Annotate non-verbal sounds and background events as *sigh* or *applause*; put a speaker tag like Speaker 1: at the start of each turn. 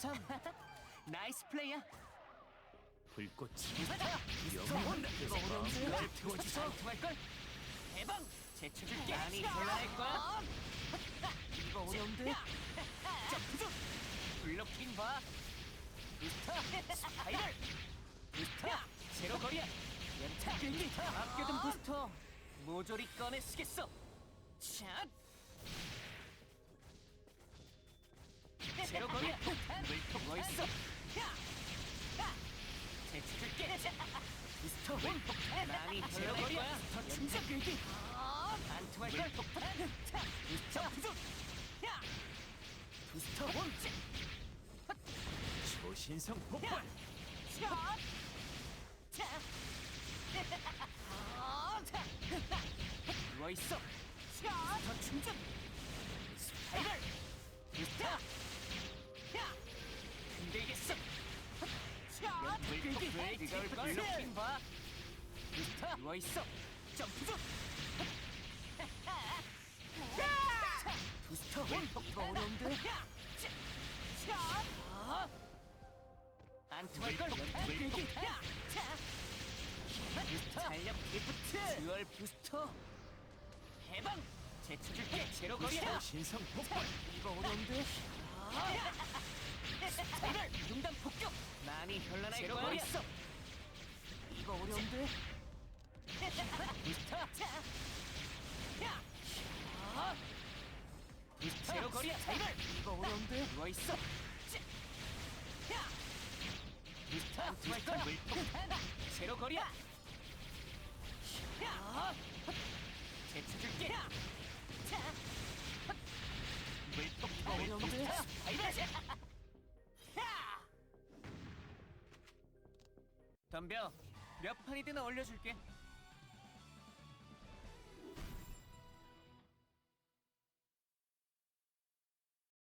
Speaker 1: 참 *laughs* 나이스 플레이야.
Speaker 2: 불꽃이?
Speaker 1: 널 태워주자. 통할 걸. 대박. 제쳐줄게. 많이 곤란할 거야. 이거 어려운데? 점프 좀. 블록킹 봐. 부스터. 스파이럴. 부스터. 제로 거리야. 연타 끌기. 아껴둔 부스터. 모조리 꺼내 쓰겠어. 샷. 제로 거리야. 물통 뭐 있어? 제쳐줄게. 부스터 원 폭탄. 많이 제로 거리야. 더 충전 끌기. 안 통할 걸. 폭탄. 부스터 부족. 부스터 원.
Speaker 2: 초신성 폭발
Speaker 1: 누워 있어. 더 충전. 올 걸. 블록킹 봐. 부스터. 누워 있어. 점프 좀. 부스터 원. 이거 어려운데? 안 통할 걸. 부스터. 달력 리프트. 듀얼 부스터. 해방. 제쳐줄게. 제로 거리야.
Speaker 2: 초신성 폭발
Speaker 1: 이거 어려운데? 스파이럴 중단 폭격! 많이 현란할
Speaker 2: 제로 거야.
Speaker 1: 있어 이거 어려운데? 부스터 부스터 제로 거리야. 스파이럴 이거 어려운데? 누워 있어. 부스터 부스터 물폭탄 제로 거리야. 제쳐줄게. 물폭탄 어려운데? 스파이럴 덤벼. 몇 판이든 올려줄게